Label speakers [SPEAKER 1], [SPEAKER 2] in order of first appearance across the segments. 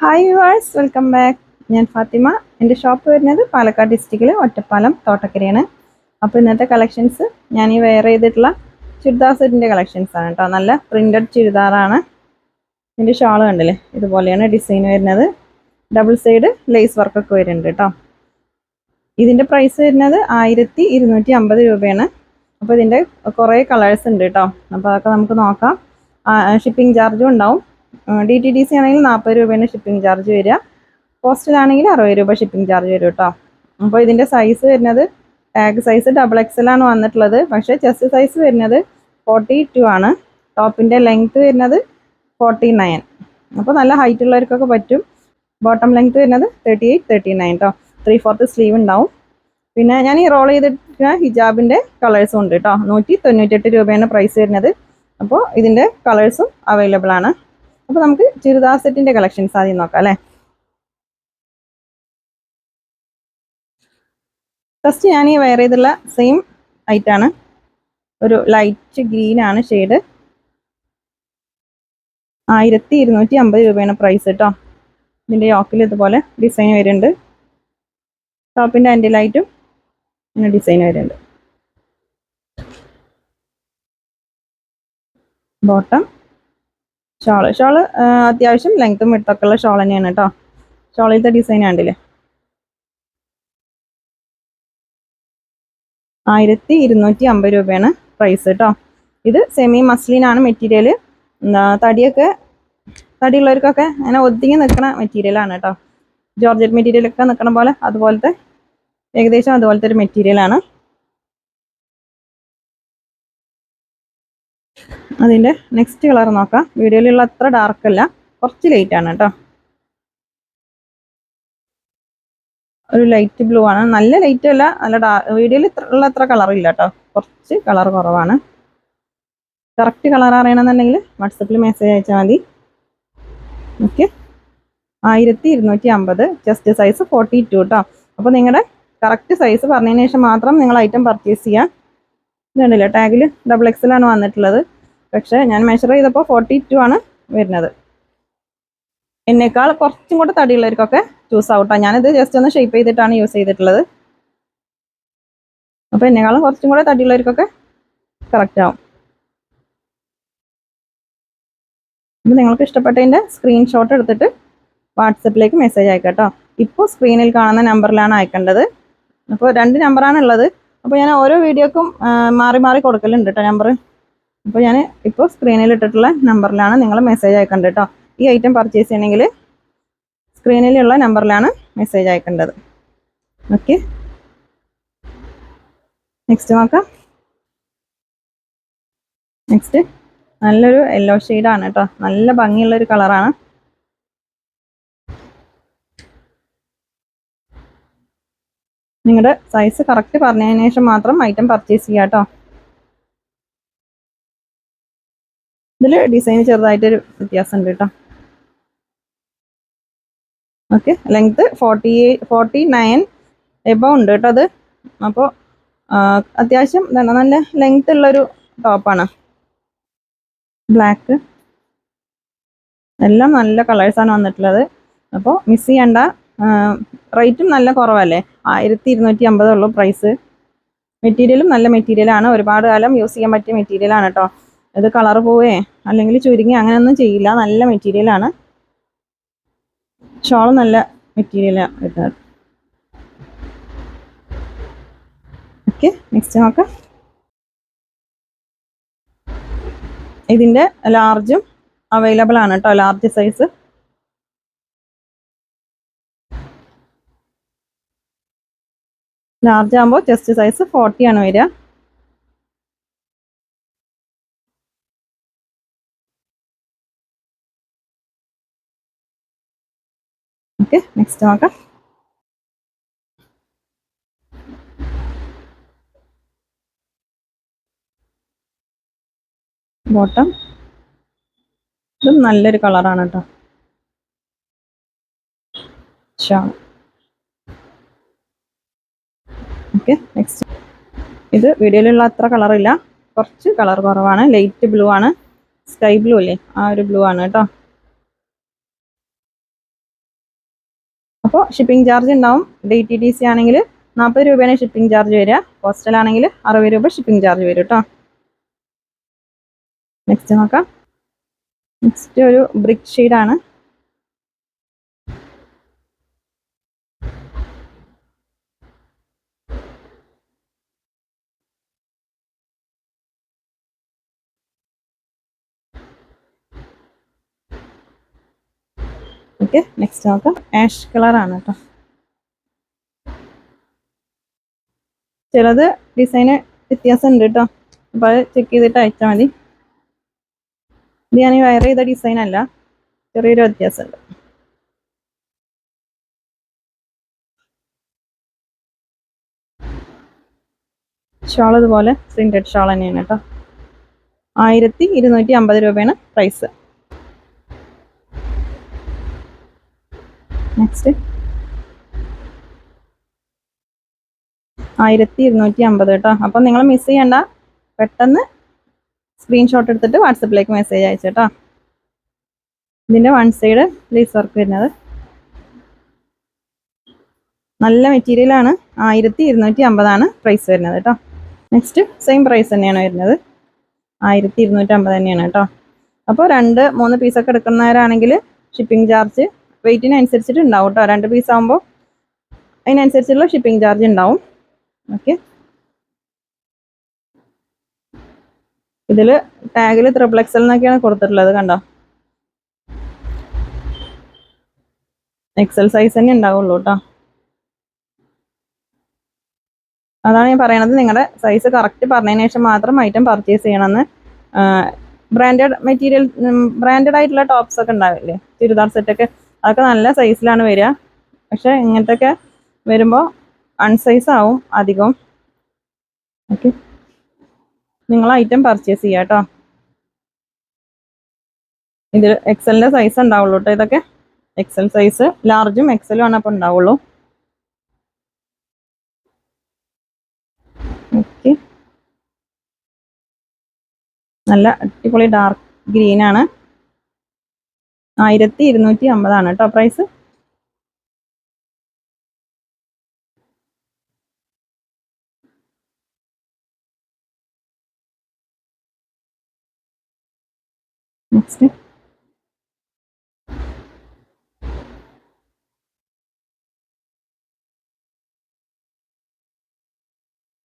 [SPEAKER 1] Hi viewers welcome back ഞാൻ ഫാത്തിമ. എന്റെ shop വരുന്നത് പാലക്കാട് ഡിസ്ട്രിക്റ്റിലെ ഒറ്റപ്പാലം തോട്ടക്കരയാണ്. അപ്പോൾ ഇന്നത്തെ കളക്ഷൻസ് ഞാൻ ഈ വെയർ ചെയ്തിട്ടുള്ള ചുരിദാർ സെറ്റിന്റെ കളക്ഷൻസ് ആണ് കേട്ടോ. നല്ല പ്രിന്റഡ് ചുരിദാറാണ് ഇതിന്റെ ഷാൾ കണ്ടില്ലേ? ഇതുപോലെയാണ് ഡിസൈൻ വരുന്നത്. ഡബിൾ സൈഡ് ലേസ് വർക്കൊക്കെ വരുന്നുണ്ട് കേട്ടോ. ഇതിന്റെ പ്രൈസ് വരുന്നത് ആയിരത്തി ഇരുന്നൂറ്റി അമ്പത് രൂപയാണ്. അപ്പോൾ ഇതിന്റെ കുറേ കളേഴ്സ് ഉണ്ട് കേട്ടോ. അപ്പോൾ അതൊക്കെ നമുക്ക് നോക്കാം. ഷിപ്പിംഗ് ചാർജും ഉണ്ടാവും. ഡി ടി ഡി സി ആണെങ്കിൽ നാൽപ്പത് രൂപയാണ് ഷിപ്പിംഗ് ചാർജ് വരിക. പോസ്റ്റിലാണെങ്കിൽ അറുപത് രൂപ ഷിപ്പിംഗ് ചാർജ് വരും കേട്ടോ. അപ്പോൾ ഇതിന്റെ സൈസ് വരുന്നത് ടാഗ് സൈസ് ഡബിൾ എക്സൽ ആണ് വന്നിട്ടുള്ളത്. പക്ഷേ ചെസ്റ്റ് സൈസ് വരുന്നത് ഫോർട്ടി ടു ആണ്. ടോപ്പിന്റെ ലെങ്ത്ത് വരുന്നത് ഫോർട്ടി നയൻ അപ്പോൾ നല്ല ഹൈറ്റ് ഉള്ളവർക്കൊക്കെ പറ്റും. ബോട്ടം ലെങ്ത്ത് വരുന്നത് തേർട്ടി എയ്റ്റ് തേർട്ടി നയൻ കേട്ടോ ത്രീ ഫോർത്ത് സ്ലീവ് ഉണ്ടാവും. പിന്നെ ഞാൻ ഈ റോൾ ചെയ്തിട്ടുള്ള ഹിജാബിന്റെ കളേഴ്സും ഉണ്ട് കേട്ടോ. നൂറ്റി തൊണ്ണൂറ്റെട്ട് രൂപയാണ് പ്രൈസ് വരുന്നത്. അപ്പോൾ ഇതിന്റെ കളേഴ്സും അവൈലബിൾ ആണ്. അപ്പോൾ നമുക്ക് ചുരിദാർ സെറ്റിന്റെ കളക്ഷൻസ് ആദ്യം നോക്കാം അല്ലേ? ഫസ്റ്റ് ഞാൻ ഈ വെയർ ചെയ്തുള്ള സെയിം ആണ്. ഒരു ലൈറ്റ് ഗ്രീൻ ആണ് ഷെയ്ഡ് ആയിരത്തി ഇരുന്നൂറ്റി അമ്പത് രൂപയാണ് പ്രൈസ് കേട്ടോ ഇതിന്റെ യോക്കിൽ ഇതുപോലെ ഡിസൈൻ വരുന്നുണ്ട്. ടോപ്പിന്റെ ആന്റി ലൈറ്റും ഇങ്ങനെ ഡിസൈൻ വരുന്നുണ്ട്. Bottom shawl. ഷോൾ അത്യാവശ്യം ലെങ്ത്തും വിട്ടൊക്കെ ഉള്ള ഷോൾ തന്നെയാണ് കേട്ടോ ഷോളിലത്തെ ഡിസൈൻ ആണ്ടില്ലേ ആയിരത്തി ഇരുന്നൂറ്റി അമ്പത് രൂപയാണ് പ്രൈസ് കേട്ടോ ഇത് സെമി മസ്ലിനാണ് മെറ്റീരിയൽ എന്താ തടിയൊക്കെ തടിയുള്ളവർക്കൊക്കെ അങ്ങനെ ഒതുങ്ങി നിൽക്കുന്ന മെറ്റീരിയലാണ് കേട്ടോ ജോർജറ്റ് മെറ്റീരിയലൊക്കെ നിൽക്കണ പോലെ അതുപോലത്തെ ഏകദേശം അതുപോലത്തെ ഒരു മെറ്റീരിയലാണ് അതിന്റെ നെക്സ്റ്റ് കളർ നോക്കാം. വീഡിയോയിലുള്ള അത്ര ഡാർക്ക് അല്ല. കുറച്ച് ലൈറ്റ് ആണ് കേട്ടോ. ഒരു ലൈറ്റ് ബ്ലൂ ആണ്. നല്ല ലൈറ്റ് അല്ല. നല്ല ഡാ വീഡിയോയിൽ ഇത്ര ഉള്ള അത്ര കളർ ഇല്ല കേട്ടോ. കുറച്ച് കളർ കുറവാണ്. കറക്റ്റ് കളർ അറിയണമെന്നുണ്ടെങ്കിൽ വാട്സപ്പിൽ മെസ്സേജ് അയച്ചാൽ മതി. ഓക്കെ ആയിരത്തി ഇരുന്നൂറ്റി അമ്പത്. ജസ്റ്റ് സൈസ് ഫോർട്ടി ടു കേട്ടോ അപ്പോൾ നിങ്ങളുടെ കറക്റ്റ് സൈസ് പറഞ്ഞതിന് ശേഷം മാത്രം നിങ്ങൾ ഐറ്റം പർച്ചേസ് ചെയ്യാം. ഇതുണ്ടല്ലോ ടാഗിൽ ഡബിൾ എക്സലാണ് വന്നിട്ടുള്ളത്. പക്ഷേ ഞാൻ മെഷർ ചെയ്തപ്പോൾ ഫോർട്ടി ടു ആണ് വരുന്നത്. എന്നേക്കാൾ കുറച്ചും കൂടെ തടിയുള്ളവർക്കൊക്കെ ചൂസ് ആവട്ടോ ഞാനിത് ജസ്റ്റ് ഒന്ന് ഷേപ്പ് ചെയ്തിട്ടാണ് യൂസ് ചെയ്തിട്ടുള്ളത്. അപ്പോൾ എന്നേക്കാളും കുറച്ചും കൂടെ തടിയുള്ളവർക്കൊക്കെ കറക്റ്റ് ആവും. ഇത് നിങ്ങൾക്ക് ഇഷ്ടപ്പെട്ടതിന്റെ സ്ക്രീൻഷോട്ട് എടുത്തിട്ട് വാട്സപ്പിലേക്ക് മെസ്സേജ് അയക്കാട്ടോ കേട്ടോ. ഇപ്പോൾ സ്ക്രീനിൽ കാണുന്ന നമ്പറിലാണ് അയക്കേണ്ടത്. അപ്പോൾ രണ്ട് നമ്പറാണ് ഉള്ളത് അപ്പോൾ ഞാൻ ഓരോ വീഡിയോക്കും മാറി മാറി കൊടുക്കലുണ്ട് കേട്ടോ നമ്പർ അപ്പോൾ ഞാൻ ഇപ്പോൾ സ്ക്രീനിൽ ഇട്ടിട്ടുള്ള നമ്പറിലാണ് നിങ്ങൾ മെസ്സേജ് അയക്കേണ്ടത് കേട്ടോ ഈ ഐറ്റം പർച്ചേസ് ചെയ്യണമെങ്കിൽ സ്ക്രീനിലുള്ള നമ്പറിലാണ് മെസ്സേജ് അയക്കേണ്ടത്. ഓക്കെ നെക്സ്റ്റ് നോക്കാം. നെക്സ്റ്റ് നല്ലൊരു യെല്ലോ ഷെയ്ഡാണ് കേട്ടോ നല്ല ഭംഗിയുള്ളൊരു കളറാണ് നിങ്ങളുടെ സൈസ് കറക്റ്റ് പറഞ്ഞതിന് ശേഷം മാത്രം ഐറ്റം പർച്ചേസ് ചെയ്യാം കേട്ടോ ഇതിൽ ഡിസൈൻ ചെറുതായിട്ടൊരു വ്യത്യാസം ഉണ്ട് കേട്ടോ okay length forty forty nine above ഉണ്ട് കേട്ടോ അത്. അപ്പോൾ അത്യാവശ്യം എന്താണ് നല്ല ലെങ്ത് ഉള്ളൊരു ടോപ്പാണ് ബ്ലാക്ക് എല്ലാം നല്ല കളേഴ്സാണ് വന്നിട്ടുള്ളത്. അപ്പോൾ മിസ് ചെയ്യണ്ട. റേറ്റും നല്ല കുറവല്ലേ? ആയിരത്തി ഇരുന്നൂറ്റി അമ്പതേ ഉള്ളൂ പ്രൈസ് മെറ്റീരിയലും നല്ല മെറ്റീരിയലാണ് ഒരുപാട് കാലം യൂസ് ചെയ്യാൻ പറ്റിയ മെറ്റീരിയലാണ് കേട്ടോ ഇത് കളർ പോവേ അല്ലെങ്കിൽ ചുരുങ്ങി അങ്ങനെയൊന്നും ചെയ്യില്ല. നല്ല മെറ്റീരിയലാണ് ഷോൾ നല്ല മെറ്റീരിയലാണ് വരുന്നത് ഓക്കെ നെക്സ്റ്റ് നോക്കാം. ഇതിന്റെ ലാർജും അവൈലബിൾ ആണ് കേട്ടോ ലാർജ് സൈസ് ലാർജ് ആകുമ്പോൾ ചെസ്റ്റ് സൈസ് ഫോർട്ടി ആണ് വരിക ഓക്കെ നെക്സ്റ്റ് നോക്കാം. ബോട്ടം ഇതും നല്ലൊരു കളറാണ് കേട്ടോ ഷാ ഓക്കെ നെക്സ്റ്റ് ഇത് വീഡിയോയിലുള്ള അത്ര കളറില്ല കുറച്ച് കളർ കുറവാണ്. ലൈറ്റ് ബ്ലൂ ആണ്. സ്കൈ ബ്ലൂ അല്ലേ? ആ ഒരു ബ്ലൂ ആണ് കേട്ടോ അപ്പോൾ ഷിപ്പിംഗ് ചാർജ് ഉണ്ടാവും. ഡി ടി ഡി സി ആണെങ്കിൽ നാൽപ്പത് രൂപയാണ് ഷിപ്പിംഗ് ചാർജ് വരിക. പോസ്റ്റൽ ആണെങ്കിൽ അറുപത് രൂപ ഷിപ്പിംഗ് ചാർജ് വരും കേട്ടോ നെക്സ്റ്റ് നോക്കാം. നെക്സ്റ്റ് ഒരു ബ്രിക്ക് ഷീഡാണ് ഓക്കെ നോക്കാം. ആഷ് കളറാണ് കേട്ടോ ചിലത് ഡിസൈന് വ്യത്യാസം ഉണ്ട് കേട്ടോ അപ്പോൾ അത് ചെക്ക് ചെയ്തിട്ട് അയച്ചാൽ മതി. ഇത് ഞാൻ വയർ ചെയ്ത ഡിസൈൻ അല്ല. ചെറിയൊരു വ്യത്യാസമുണ്ട് ഷാൾ ഇതുപോലെ പ്രിന്റഡ് ഷാൾ തന്നെയാണ് കേട്ടോ ആയിരത്തി ഇരുന്നൂറ്റി അമ്പത് രൂപയാണ് പ്രൈസ് നെക്സ്റ്റ് ആയിരത്തി ഇരുന്നൂറ്റി അമ്പത് കേട്ടോ. അപ്പം നിങ്ങൾ മിസ് ചെയ്യണ്ട. പെട്ടെന്ന് സ്ക്രീൻഷോട്ട് എടുത്തിട്ട് വാട്സപ്പിലേക്ക് മെസ്സേജ് അയച്ചേട്ടോ ഇതിന്റെ വൺ സൈഡ് ലേസ് വർക്ക് വരുന്നത്. നല്ല മെറ്റീരിയലാണ് ആയിരത്തി ഇരുന്നൂറ്റി അമ്പതാണ് പ്രൈസ് വരുന്നത് കേട്ടോ. നെക്സ്റ്റ് സെയിം പ്രൈസ് തന്നെയാണ് വരുന്നത്. ആയിരത്തി ഇരുന്നൂറ്റി അമ്പത് തന്നെയാണ് കേട്ടോ. അപ്പോൾ രണ്ട് മൂന്ന് പീസൊക്കെ എടുക്കുന്നവരാണെങ്കിൽ ഷിപ്പിംഗ് ചാർജ് വെയിറ്റിനനുസരിച്ചിട്ട് ഉണ്ടാവും കേട്ടോ രണ്ട് പീസ് ആകുമ്പോൾ അതിനനുസരിച്ചുള്ള ഷിപ്പിംഗ് ചാർജ് ഉണ്ടാവും. ഓക്കെ ഇതിൽ ടാഗിൽ ത്രിപ്ലക്സൽ എന്നൊക്കെയാണ് കൊടുത്തിട്ടുള്ളത് കണ്ടോ? എക്സൽ സൈസ് തന്നെ ഉണ്ടാവുള്ളൂ കേട്ടോ അതാണ് ഞാൻ പറയണത്. നിങ്ങളുടെ സൈസ് കറക്റ്റ് പറഞ്ഞതിന് ശേഷം മാത്രം ഐറ്റം പർച്ചേസ് ചെയ്യണമെന്ന്. ബ്രാൻഡഡ് മെറ്റീരിയൽ ബ്രാൻഡഡ് ആയിട്ടുള്ള ടോപ്സ് ഒക്കെ ഉണ്ടാവില്ലേ? ചുരിദാർ സെറ്റൊക്കെ അതൊക്കെ നല്ല സൈസിലാണ് വരിക. പക്ഷെ ഇങ്ങനത്തെയൊക്കെ വരുമ്പോൾ അൺസൈസ് ആവും അധികം. ഓക്കെ നിങ്ങൾ ഐറ്റം പർച്ചേസ് ചെയ്യുക കേട്ടോ ഇതിൽ എക്സലിന്റെ സൈസ് ഉണ്ടാവുള്ളൂ കേട്ടോ ഇതൊക്കെ. എക്സൽ സൈസ് ലാർജും എക്സലും ആണ് അപ്പോൾ ഉണ്ടാവുള്ളൂ. ഓക്കെ നല്ല അടിപൊളി ഡാർക്ക് ഗ്രീൻ ആണ്. ആയിരത്തി ഇരുന്നൂറ്റി അമ്പതാണ് കേട്ടോ പ്രൈസ് നെക്സ്റ്റ്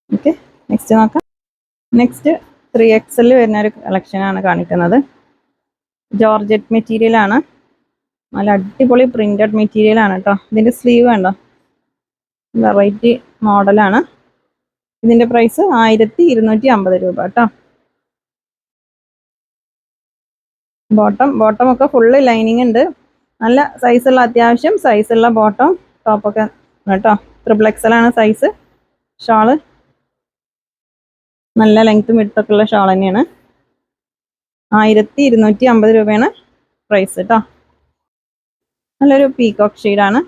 [SPEAKER 1] ഓക്കെ നെക്സ്റ്റ് നോക്കാം. നെക്സ്റ്റ് ത്രീ എക്സലിൽ വരുന്ന ഒരു കളക്ഷനാണ് കാണിക്കുന്നത്. ജോർജറ്റ് മെറ്റീരിയൽ ആണ്. നല്ല അടിപൊളി പ്രിന്റഡ് മെറ്റീരിയൽ ആണ് കേട്ടോ ഇതിന്റെ സ്ലീവ് വേണ്ടോ വെറൈറ്റി മോഡലാണ് ഇതിന്റെ പ്രൈസ് ആയിരത്തി ഇരുന്നൂറ്റി അമ്പത് രൂപ കേട്ടോ ബോട്ടം ബോട്ടം ഒക്കെ ഫുള്ള് ലൈനിങ് ഉണ്ട്. നല്ല സൈസുള്ള അത്യാവശ്യം സൈസുള്ള ബോട്ടം ടോപ്പൊക്കെ കേട്ടോ ട്രിപ്പിൾ എക്സലാണ് സൈസ് ഷാൾ നല്ല ലെങ്ത്തും വിടുത്തൊക്കെ ഉള്ള ഷാൾ തന്നെയാണ്. ആയിരത്തി ഇരുന്നൂറ്റി അമ്പത് രൂപയാണ് പ്രൈസ് കേട്ടോ നല്ലൊരു പീകോക്ക് ഷെയ്ഡാണ്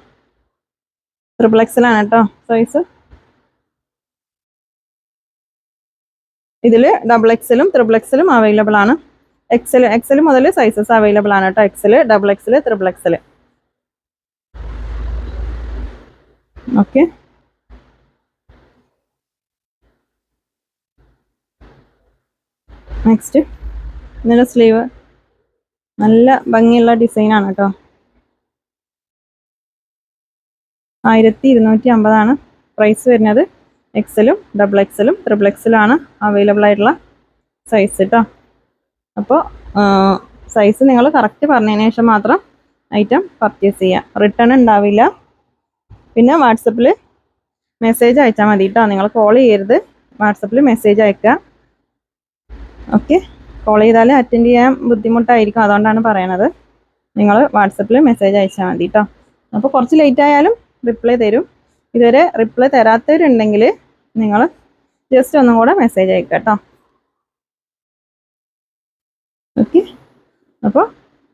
[SPEAKER 1] ട്രിപ്ലക്സിലാണ് കേട്ടോ സൈസ് ഇതിൽ ഡബിൾ എക്സലും ത്രിബിൾ എക്സലും അവൈലബിൾ ആണ്. എക്സൽ എക്സൽ മുതൽ സൈസസ് അവൈലബിൾ ആണ് കേട്ടോ XL double XL triple XL okay next ഇതിന്റെ സ്ലീവ് നല്ല ഭംഗിയുള്ള ഡിസൈനാണ് കേട്ടോ ആയിരത്തി ഇരുന്നൂറ്റി അമ്പതാണ് പ്രൈസ് വരുന്നത് എക്സലും ഡബിൾ എക്സലും ത്രിബിൾ എക്സലും ആണ് അവൈലബിൾ ആയിട്ടുള്ള സൈസ് കേട്ടോ അപ്പോൾ സൈസ് നിങ്ങൾ കറക്റ്റ് പറഞ്ഞതിന് ശേഷം മാത്രം ഐറ്റം പർച്ചേസ് ചെയ്യുക റിട്ടേൺ ഉണ്ടാവില്ല. പിന്നെ വാട്സപ്പിൽ മെസ്സേജ് അയച്ചാൽ മതി കേട്ടോ നിങ്ങൾ കോൾ ചെയ്യരുത്. വാട്സപ്പിൽ മെസ്സേജ് അയക്കുക ഓക്കെ കോൾ ചെയ്താൽ അറ്റൻഡ് ചെയ്യാൻ ബുദ്ധിമുട്ടായിരിക്കും. അതുകൊണ്ടാണ് പറയണത്. നിങ്ങൾ വാട്സപ്പിൽ മെസ്സേജ് അയച്ചാൽ മതി കേട്ടോ അപ്പോൾ കുറച്ച് ലേറ്റ് ആയാലും റിപ്ലൈ തരും. ഇതുവരെ റിപ്ലൈ തരാത്തവരുണ്ടെങ്കിൽ നിങ്ങൾ ജസ്റ്റ് ഒന്നും കൂടെ മെസ്സേജ് അയക്കുക കേട്ടോ ഓക്കെ അപ്പോൾ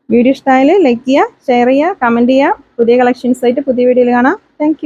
[SPEAKER 1] വീഡിയോ ഇഷ്ടമായാൽ ലൈക്ക് ചെയ്യുക ഷെയർ ചെയ്യുക കമന്റ് ചെയ്യുക പുതിയ കളക്ഷൻസ് ആയിട്ട് പുതിയ വീഡിയോയിൽ കാണാം. താങ്ക്